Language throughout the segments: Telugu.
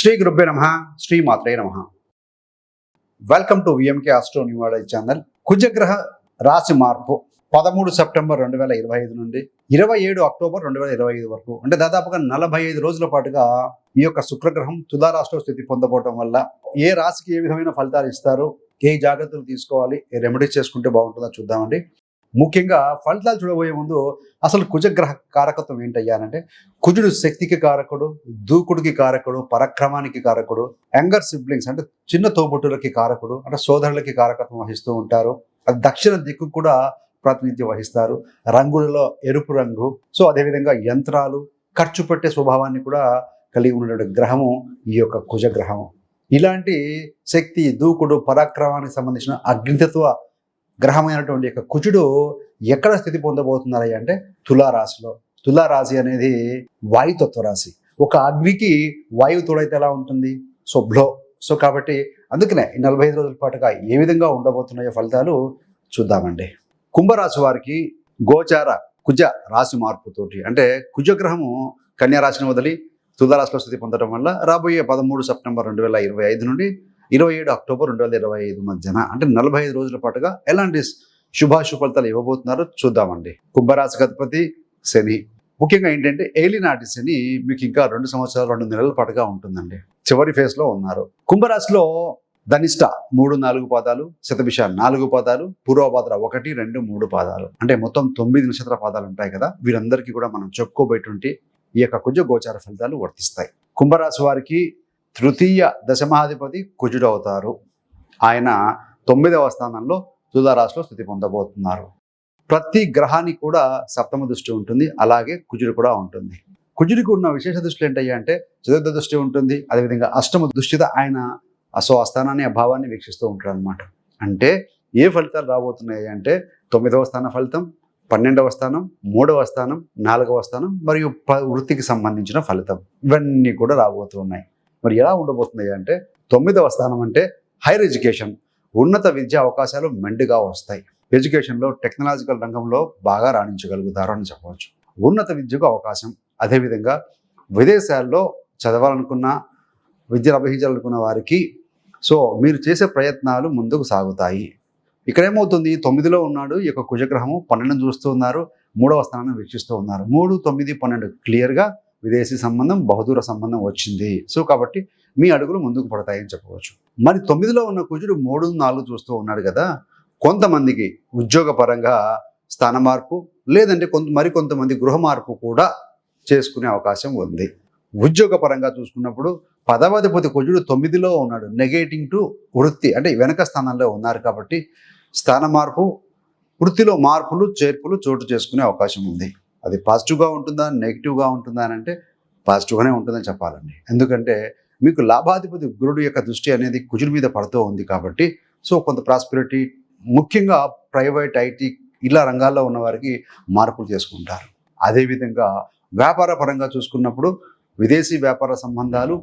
శ్రీ గురుబ్బే నమ శ్రీ మాత్రే నమ. Welcome to V M K astro న్యూవాడల్ channel కుజగ్రహ రాశి మార్పు పదమూడు సెప్టెంబర్ రెండు వేల ఇరవై ఐదు నుండి ఇరవై ఏడు అక్టోబర్ రెండు వేల ఇరవై ఐదు వరకు. అంటే దాదాపుగా నలభై ఐదు రోజుల పాటుగా ఈ యొక్క శుక్రగ్రహం తుదారాష్ట్ర స్థితి పొందబోవటం వల్ల ఏ రాశికి ఏ విధమైన ఫలితాలు ఇస్తారు ఏ జాగ్రత్తలు తీసుకోవాలి ఏ రెమెడీస్ చేసుకుంటే బాగుంటుందో చూద్దామండి. ముఖ్యంగా ఫలితాలు చూడబోయే ముందు అసలు కుజగ్రహ కారకత్వం ఏంటయ్యానంటే కుజుడు శక్తికి కారకుడు దూకుడికి కారకుడు పరక్రమానికి కారకుడు యంగర్ సిబ్లింగ్స్ అంటే చిన్న తోబుట్టులకి కారకుడు అంటే సోదరులకి కారకత్వం వహిస్తూ ఉంటారు. అది దక్షిణ దిక్కు కూడా ప్రాతినిధ్యం వహిస్తారు. రంగులలో ఎరుపు రంగు సో అదేవిధంగా యంత్రాలు ఖర్చు పెట్టే స్వభావాన్ని కూడా కలిగి ఉన్నటువంటి గ్రహము ఈ యొక్క కుజగ్రహము. ఇలాంటి శక్తి దూకుడు పరాక్రమానికి సంబంధించిన అగ్నితత్వ గ్రహమైనటువంటి యొక్క కుజుడు ఎక్కడ స్థితి పొందబోతున్నారయ్య అంటే తులారాశిలో. తులారాశి అనేది వాయుతత్వ రాశి. ఒక అగ్నికి వాయువు తోడైతే ఎలా ఉంటుంది? సో బ్లో సో కాబట్టి అందుకనే నలభై ఐదు రోజుల పాటుగా ఏ విధంగా ఉండబోతున్నాయో ఫలితాలు చూద్దామండి. కుంభరాశి వారికి గోచార కుజ రాశి మార్పుతోటి అంటే కుజగ్రహము కన్యారాశిని వదిలి తులారాశిలో స్థితి పొందడం వల్ల రాబోయే పదమూడు సెప్టెంబర్ రెండు వేల ఇరవై ఐదు నుండి ఇరవై ఏడు అక్టోబర్ రెండు వేల ఇరవై ఐదు మధ్యన అంటే నలభై ఐదు రోజుల పాటుగా ఎలాంటి శుభాశు ఫలితాలు ఇవ్వబోతున్నారో చూద్దామండి. కుంభరాశి అధిపతి శని. ముఖ్యంగా ఏంటంటే ఏలినాటి శని మీకు ఇంకా రెండు సంవత్సరాలు రెండు నెలల పాటుగా ఉంటుందండి. చివరి ఫేజ్లో ఉన్నారు. కుంభరాశిలో ధనిష్ట మూడు నాలుగు పాదాలు శతభిష నాలుగు పాదాలు పూర్వభాద్ర ఒకటి రెండు మూడు పాదాలు. అంటే మొత్తం తొమ్మిది నక్షత్ర పాదాలు ఉంటాయి కదా వీరందరికీ కూడా మనం చెప్పుకోబోయేటువంటి ఈ యొక్క కుజ గోచార ఫలితాలు వర్తిస్తాయి. కుంభరాశి వారికి తృతీయ దశమాధిపతి కుజుడు అవుతారు ఆయన తొమ్మిదవ స్థానంలో తులారాశిలో స్థితి పొందబోతున్నారు. ప్రతి గ్రహానికి కూడా సప్తమ దృష్టి ఉంటుంది. అలాగే కుజుడు కూడా ఉంటుంది. కుజుడికి ఉన్న విశేష దృష్టి ఏంటయ్యా అంటే చతుర్థ దృష్టి ఉంటుంది. అదేవిధంగా అష్టమ దృష్టితో ఆయన అసో ఆ అభావాన్ని భావాన్ని వీక్షిస్తూ ఉంటారు అనమాట అంటే ఏ ఫలితాలు రాబోతున్నాయి అంటే తొమ్మిదవ స్థాన ఫలితం పన్నెండవ స్థానం మూడవ స్థానం నాలుగవ స్థానం మరియు ప- వృత్తికి సంబంధించిన ఫలితం. ఇవన్నీ కూడా రాబోతున్నాయి. మరి ఎలా ఉండబోతున్నాయి అంటే తొమ్మిదవ స్థానం అంటే హైయర్ ఎడ్యుకేషన్. ఉన్నత విద్యా అవకాశాలు మెండుగా వస్తాయి. ఎడ్యుకేషన్లో టెక్నాలజికల్ రంగంలో బాగా రాణించగలుగుతారు అని చెప్పవచ్చు. ఉన్నత విద్యకు అవకాశం. అదేవిధంగా విదేశాల్లో చదవాలనుకున్న విద్యను అభ్యసించాలనుకున్న వారికి సో మీరు చేసే ప్రయత్నాలు ముందుకు సాగుతాయి. ఇక్కడ ఏమవుతుంది తొమ్మిదిలో ఉన్నాడు. ఈ యొక్క కుజగ్రహము పన్నెండును చూస్తూ ఉన్నారు. మూడవ స్థానాన్ని వీక్షిస్తూ ఉన్నారు. మూడు తొమ్మిది పన్నెండు క్లియర్గా విదేశీ సంబంధం బహుదూర సంబంధం వచ్చింది. సో కాబట్టి మీ అడుగులు ముందుకు పడతాయని చెప్పవచ్చు. మరి తొమ్మిదిలో ఉన్న కుజుడు మూడు నాలుగు చూస్తూ ఉన్నాడు కదా కొంతమందికి ఉద్యోగపరంగా స్థాన మార్పు లేదంటే కొంత మరి కొంతమంది గృహ మార్పు కూడా చేసుకునే అవకాశం ఉంది. ఉద్యోగపరంగా చూసుకున్నప్పుడు పదవాధిపతి కుజుడు తొమ్మిదిలో ఉన్నాడు. నెగేటింగ్ టు వృత్తి అంటే వెనక స్థానంలో ఉన్నారు కాబట్టి స్థాన మార్పు వృత్తిలో మార్పులు చేర్పులు చోటు చేసుకునే అవకాశం ఉంది. అది పాజిటివ్గా ఉంటుందా నెగిటివ్గా ఉంటుందా అని అంటే పాజిటివ్గానే ఉంటుందని చెప్పాలండి. ఎందుకంటే మీకు లాభాధిపతి గురుడు యొక్క దృష్టి అనేది కుజుడి మీద పడుతూ ఉంది కాబట్టి సో కొంత ప్రాస్పిరిటీ ముఖ్యంగా ప్రైవేట్ ఐటీ ఇలా రంగాల్లో ఉన్న వారికి మార్పులు చేసుకుంటారు. అదేవిధంగా వ్యాపార పరంగా చూసుకున్నప్పుడు విదేశీ వ్యాపార సంబంధాలు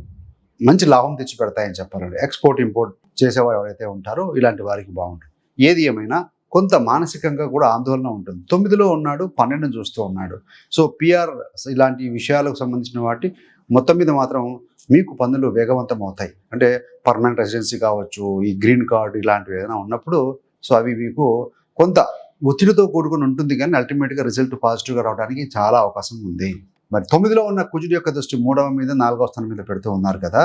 మంచి లాభం తెచ్చి పెడతాయని చెప్పాలండి. ఎక్స్పోర్ట్ ఇంపోర్ట్ చేసేవారు ఎవరైతే ఉంటారో ఇలాంటి వారికి బాగుంటుంది. ఏది ఏమైనా కొంత మానసికంగా కూడా ఆందోళన ఉంటుంది. తొమ్మిదిలో ఉన్నాడు పన్నెండును చూస్తూ ఉన్నాడు. సో పిఆర్ ఇలాంటి విషయాలకు సంబంధించిన వాటి మొత్తం మీద మాత్రం మీకు పనులు వేగవంతం అవుతాయి అంటే పర్మనెంట్ రెసిడెన్సీ కావచ్చు ఈ గ్రీన్ కార్డ్ ఇలాంటివి ఏదైనా ఉన్నప్పుడు సో అవి మీకు కొంత ఒత్తిడితో కూడుకుని ఉంటుంది కానీ అల్టిమేట్గా రిజల్ట్ పాజిటివ్గా రావడానికి చాలా అవకాశం ఉంది. మరి తొమ్మిదిలో ఉన్న కుజుడి యొక్క దృష్టి మూడవ మీద నాలుగవ స్థానం మీద పెడుతూ ఉన్నారు కదా.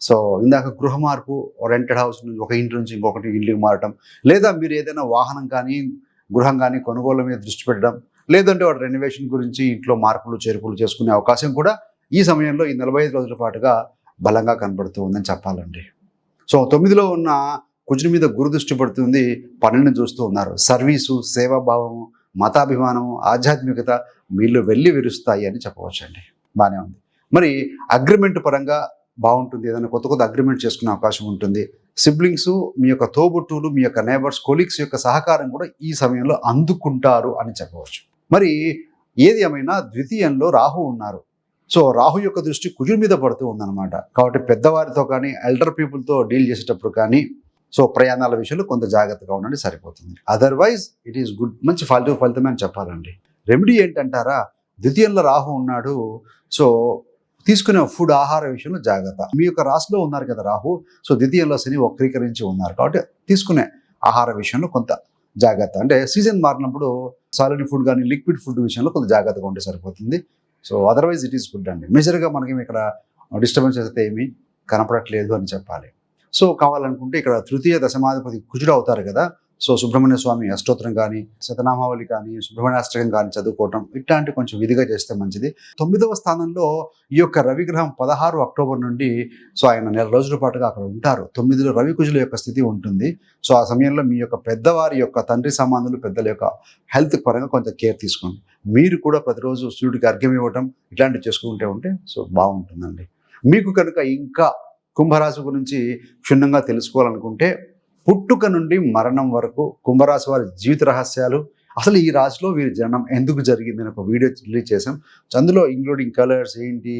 సో ఇందాక గృహ మార్పు రెంటెడ్ హౌస్ నుంచి ఒక ఇంటి నుంచి ఇంకొకటి ఇంటికి మారటం లేదా మీరు ఏదైనా వాహనం కానీ గృహం కానీ కొనుగోలు మీద దృష్టి పెట్టడం లేదంటే వాటి రెనోవేషన్ గురించి ఇంట్లో మార్పులు చేర్పులు చేసుకునే అవకాశం కూడా ఈ సమయంలో ఈ నలభై ఐదు రోజుల పాటుగా బలంగా కనబడుతూ ఉందని చెప్పాలండి. సో తొమ్మిదిలో ఉన్న కుజుని మీద గురు దృష్టి పడుతుంది పన్నెండు చూస్తూ ఉన్నారు. సర్వీసు సేవాభావము మతాభిమానము ఆధ్యాత్మికత వీళ్ళు వెళ్ళి విరుస్తాయి అని చెప్పవచ్చండి. బాగానే ఉంది. మరి అగ్రిమెంట్ పరంగా బాగుంటుంది. ఏదైనా కొత్త కొత్త అగ్రిమెంట్ చేసుకునే అవకాశం ఉంటుంది. సిబ్లింగ్స్ మీ యొక్క తోబుట్టువులు మీ యొక్క నేబర్స్ కొలీగ్స్ యొక్క సహకారం కూడా ఈ సమయంలో అందుకుంటారు అని చెప్పవచ్చు. మరి ఏది ఏమైనా ద్వితీయంలో రాహు ఉన్నారు. సో రాహు యొక్క దృష్టి కుజుడి మీద పడుతూ ఉందన్నమాట. కాబట్టి పెద్దవారితో కానీ ఎల్డర్ పీపుల్తో డీల్ చేసేటప్పుడు కానీ సో ప్రయాణాల విషయంలో కొంత జాగ్రత్తగా ఉండండి సరిపోతుంది. అదర్వైజ్ ఇట్ ఈస్ గుడ్ మంచి ఫలితం ఫలితమే అని చెప్పాలండి. రెమెడీ ఏంటంటారా? ద్వితీయంలో రాహు ఉన్నాడు. సో తీసుకునే ఫుడ్ ఆహార విషయంలో జాగ్రత్త. మీ యొక్క రాశిలో ఉన్నారు కదా రాహు సో ద్వితీయంలో శని వక్రీకరించి ఉన్నారు కాబట్టి తీసుకునే ఆహార విషయంలో కొంత జాగ్రత్త. అంటే సీజన్ మారినప్పుడు సాలిడ్ ఫుడ్ కానీ లిక్విడ్ ఫుడ్ విషయంలో కొంత జాగ్రత్తగా ఉంటే సరిపోతుంది. So otherwise it is good అండి. మేజర్గా మనకి ఇక్కడ డిస్టర్బెన్స్ అయితే ఏమీ కనపడట్లేదు అని చెప్పాలి. సో కావాలనుకుంటే ఇక్కడ తృతీయ దశమాధిపతి కుజుడు అవుతారు కదా సో సుబ్రహ్మణ్య స్వామి అష్టోత్తరం కానీ శతనామావళి కానీ సుబ్రహ్మణ్య అష్టకం కానీ చదువుకోవటం ఇట్లాంటి కొంచెం విధిగా చేస్తే మంచిది. తొమ్మిదవ స్థానంలో ఈ యొక్క రవిగ్రహం పదహారు అక్టోబర్ నుండి సో ఆయన నెల రోజుల పాటుగా అక్కడ ఉంటారు. తొమ్మిదిలో రవి కుజుల యొక్క స్థితి ఉంటుంది. సో ఆ సమయంలో మీ యొక్క పెద్దవారి యొక్క తండ్రి సంబంధులు పెద్దల యొక్క హెల్త్ పరంగా కొంత కేర్ తీసుకోండి. మీరు కూడా ప్రతిరోజు సూర్యుడికి అర్ఘ్యం ఇవ్వటం ఇట్లాంటివి చేసుకుంటే ఉంటే సో బాగుంటుందండి. మీకు కనుక ఇంకా కుంభరాశి గురించి క్షుణ్ణంగా తెలుసుకోవాలనుకుంటే పుట్టుక నుండి మరణం వరకు కుంభరాశి వారి జీవిత రహస్యాలు. అసలు ఈ రాశిలో వీరి జనం ఎందుకు జరిగింది అని ఒక వీడియో రిలీజ్ చేసాం అందులో ఇంక్లూడింగ్ కలర్స్ ఏంటి?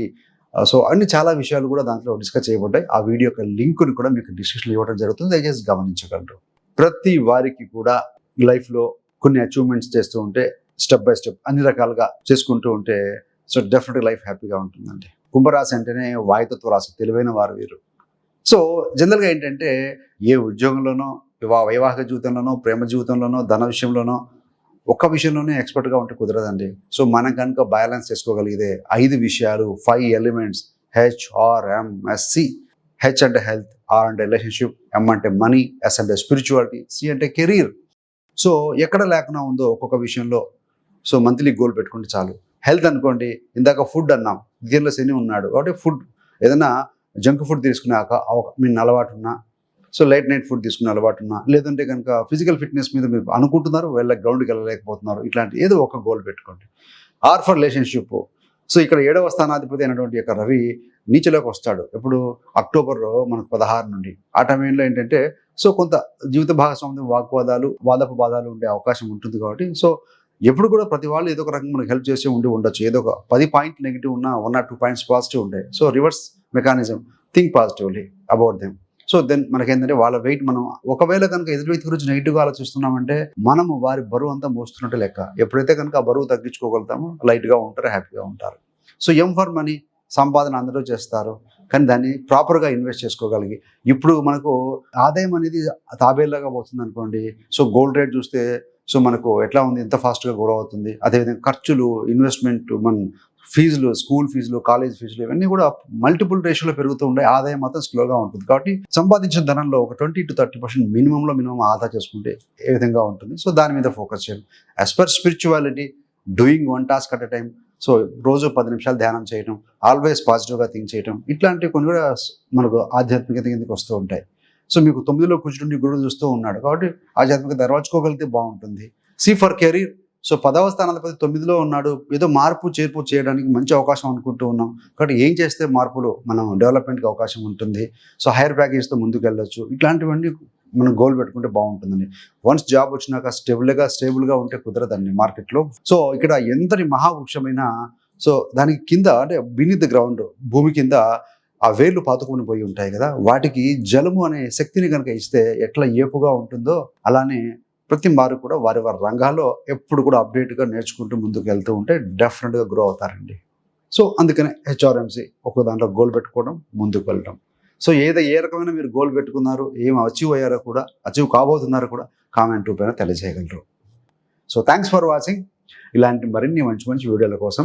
సో అన్ని చాలా విషయాలు కూడా దాంట్లో డిస్కస్ చేయబడ్డాయి. ఆ వీడియో యొక్క లింక్ని కూడా మీకు డిస్క్రిప్షన్లో ఇవ్వడం జరుగుతుంది. దయచేసి గమనించగలరు. ప్రతి వారికి కూడా లైఫ్లో కొన్ని అచీవ్మెంట్స్ చేస్తూ ఉంటే స్టెప్ బై స్టెప్ అన్ని రకాలుగా చేసుకుంటూ ఉంటే సో డెఫినెట్గా లైఫ్ హ్యాపీగా ఉంటుందండి. కుంభరాశి అంటేనే వాయుతత్వ రాశి తెలివైన వారు వీరు. సో జనరల్గా ఏంటంటే ఏ ఉద్యోగంలోనో వివా వైవాహిక జీవితంలోనో ప్రేమ జీవితంలోనో ధన విషయంలోనో ఒక్క విషయంలోనే ఎక్స్పర్ట్గా ఉంటే కుదరదండి. సో మనం కనుక బ్యాలెన్స్ చేసుకోగలిగితే ఐదు విషయాలు five elements H R M S C H అంటే హెల్త్ ఆర్ అంటే రిలేషన్షిప్ ఎం అంటే మనీ ఎస్ అంటే స్పిరిచువాలిటీ సి అంటే కెరీర్. సో ఎక్కడ లేకుండా ఉందో ఒక్కొక్క విషయంలో. సో మంత్లీ గోల్ పెట్టుకుంటే చాలు. హెల్త్ అనుకోండి ఇందాక ఫుడ్ అన్నాం దీనిలో శని ఉన్నాడు కాబట్టి ఫుడ్ ఏదైనా జంక్ ఫుడ్ తీసుకున్నాక ఒక- మీ అలవాటు ఉన్నా సో లైట్ నైట్ ఫుడ్ తీసుకునే అలవాటు ఉన్నా లేదంటే కనుక ఫిజికల్ ఫిట్నెస్ మీద మీరు అనుకుంటున్నారు వెళ్ళ గ్రౌండ్కి వెళ్ళలేకపోతున్నారు ఇట్లాంటి ఏదో ఒక గోల్ పెట్టుకోండి. Are for relationship. సో ఇక్కడ ఏడవ స్థానాధిపతి అయినటువంటి యొక్క రవి నీచలోకి వస్తాడు. ఎప్పుడు? అక్టోబర్లో మనకు పదహారు నుండి. ఆ టైంలో ఏంటంటే సో కొంత జీవిత భాగస్వామ్యం వాగ్వాదాలు వాదపు బాధాలు ఉండే అవకాశం ఉంటుంది కాబట్టి సో ఎప్పుడు కూడా ప్రతి వాళ్ళు ఏదో ఒక రకంగా మనకు హెల్ప్ చేసి ఉండి ఉండొచ్చు. ఏదో ఒక పది పాయింట్ నెగిటివ్ ఉన్న one or two points positive ఉండే. So reverse mechanism think positively about them so then మనకేంటంటే వాళ్ళ వెయిట్ మనం ఒకవేళ కనుక ఎదుటి వ్యక్తి గురించి నెగిటివ్గా ఆలోచిస్తున్నామంటే మనము వారి బరువు అంతా మోస్తున్నట్టు లెక్క. ఎప్పుడైతే కనుక ఆ బరువు తగ్గించుకోగలుగుతామో లైట్గా ఉంటారు హ్యాపీగా ఉంటారు. సో ఎం ఫర్ మనీ సంపాదన అందరూ చేస్తారు. కానీ దాన్ని ప్రాపర్గా ఇన్వెస్ట్ చేసుకోగలిగి ఇప్పుడు మనకు ఆదాయం అనేది తాబేలాగా పోతుంది అనుకోండి సో గోల్డ్ రేట్ చూస్తే సో మనకు ఎట్లా ఉంది ఎంత ఫాస్ట్గా గ్రో అవుతుంది అదేవిధంగా ఖర్చులు ఇన్వెస్ట్మెంట్ మన ఫీజులు స్కూల్ ఫీజులు కాలేజ్ ఫీజులు ఇవన్నీ కూడా మల్టిపుల్ రేషియోలో పెరుగుతూ ఉంటాయి ఆదాయం మాత్రం స్లోగా ఉంటుంది. కాబట్టి సంపాదించిన ధనంలో ఒక ట్వంటీ టు థర్టీ పర్సెంట్ మినిమంలో మినిమం ఆదా చేసుకుంటే ఏ విధంగా ఉంటుంది. సో దాని మీద ఫోకస్ చేయాలి. As per spirituality doing one task at a time so రోజు పది నిమిషాలు ధ్యానం చేయడం ఆల్వేస్ పాజిటివ్గా థింక్ చేయడం ఇట్లాంటివి కొన్ని కూడా మనకు ఆధ్యాత్మికత కిందకి వస్తూ ఉంటాయి. సో మీకు తొమ్మిదిలో కూర్చుండి గురుడు చూస్తూ ఉన్నాడు. కాబట్టి ఆధ్యాత్మిక దర్వాచుకోగలిగితే బాగుంటుంది. C for career. సో పదవ స్థానాధిపతి తొమ్మిదిలో ఉన్నాడు. ఏదో మార్పు చేర్పు చేయడానికి మంచి అవకాశం అనుకుంటూ ఉన్నాం. కాబట్టి ఏం చేస్తే మార్పులు మనం డెవలప్మెంట్కి అవకాశం ఉంటుంది. సో హైయర్ ప్యాకేజ్తో ముందుకు వెళ్ళొచ్చు ఇట్లాంటివన్నీ మనం గోల్ పెట్టుకుంటే బాగుంటుందండి. వన్స్ జాబ్ వచ్చినాక స్టేబుల్గా స్టేబుల్గా ఉంటే కుదరదండి మార్కెట్లో. సో ఇక్కడ ఎంతటి మహావృక్షమైన సో దానికి కింద అంటే బినిత్ గ్రౌండ్ భూమి కింద ఆ వేర్లు పాతుకొని పోయి ఉంటాయి కదా వాటికి జలము అనే శక్తిని కనుక ఇస్తే ఎట్లా ఏపుగా ఉంటుందో అలానే ప్రతి వారు కూడా వారి వారి రంగాల్లో ఎప్పుడు కూడా అప్డేట్గా నేర్చుకుంటూ ముందుకు వెళ్తూ ఉంటే డెఫినెట్గా గ్రో అవుతారండి. సో అందుకనే హెచ్ఆర్ఎంసి ఒక దాంట్లో గోల్ పెట్టుకోవడం ముందుకు వెళ్ళడం. సో ఏదో ఏ రకమైన మీరు గోల్ పెట్టుకున్నారు ఏం అచీవ్ అయ్యారో కూడా అచీవ్ కాబోతున్నారో కూడా కామెంట్ రూపేణ తెలియజేయగలరు. సో థ్యాంక్స్ ఫర్ వాచింగ్ ఇలాంటి మరిన్ని మంచి మంచి వీడియోల కోసం